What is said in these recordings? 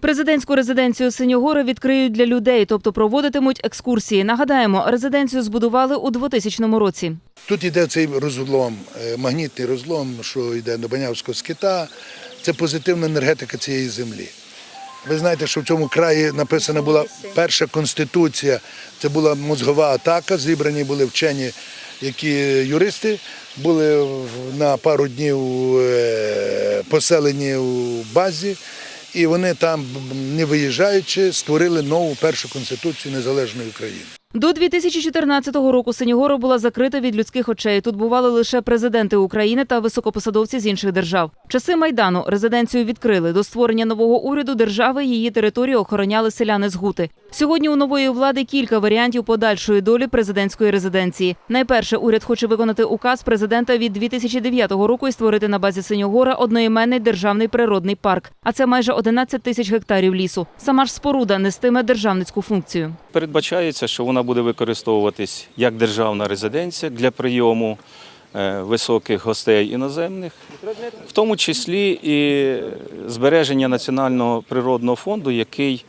Президентську резиденцію Синьогори відкриють для людей, тобто проводитимуть екскурсії. Нагадаємо, резиденцію збудували у 2000 році. Тут йде цей розлом, е, магнітний розлом, що йде до Банявського скита. Це позитивна енергетика цієї землі. Ви знаєте, що в цьому краї написана була перша конституція. Це була мозгова атака. Зібрані були вчені, які юристи були на пару днів е, поселені у базі, і вони там, не виїжджаючи, створили нову першу конституцію незалежної України. До 2014 року Синьогора була закрита від людських очей. Тут бували лише президенти України та високопосадовці з інших держав. Часи майдану резиденцію відкрили. До створення нового уряду держави її територію охороняли селяни з Гути. Сьогодні у нової влади кілька варіантів подальшої долі президентської резиденції. Найперше уряд хоче виконати указ президента від 2009 року і створити на базі Синьогора одноіменний державний природний парк. А це майже 11 тисяч гектарів лісу. Сама ж споруда нестиме державницьку функцію. Передбачається, що вона буде використовуватись як державна резиденція для прийому е, високих гостей іноземних, в тому числі і збереження національного природного фонду, який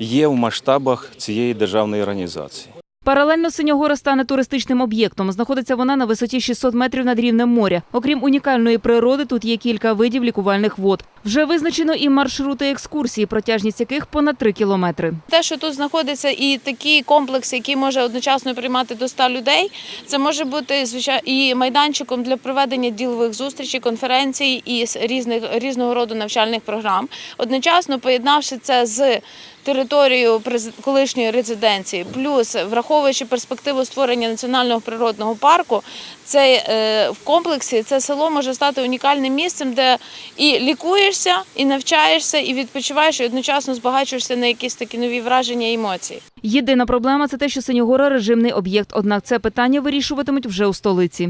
є в масштабах цієї державної організації. Паралельно Синьогора стане туристичним об'єктом. Знаходиться вона на висоті 600 метрів над рівнем моря. Окрім унікальної природи, тут є кілька видів лікувальних вод. Вже визначено і маршрути екскурсії, протяжність яких понад 3 кілометри. Те, що тут знаходиться і такий комплекс, який може одночасно приймати до 100 людей, це може бути звичайно і майданчиком для проведення ділових зустрічей, конференцій і різних різного роду навчальних програм. Одночасно поєднавши це з територією през- колишньої резиденції, плюс враховуючи перспективу створення національного природного парку, цей е, в комплексі це село може стати унікальним місцем, де і лікуєшся, і навчаєшся, і відпочиваєш, і одночасно збагачуєшся на якісь такі нові враження і емоції. Єдина проблема це те, що Синьогора режимний об'єкт. Однак це питання вирішуватимуть вже у столиці.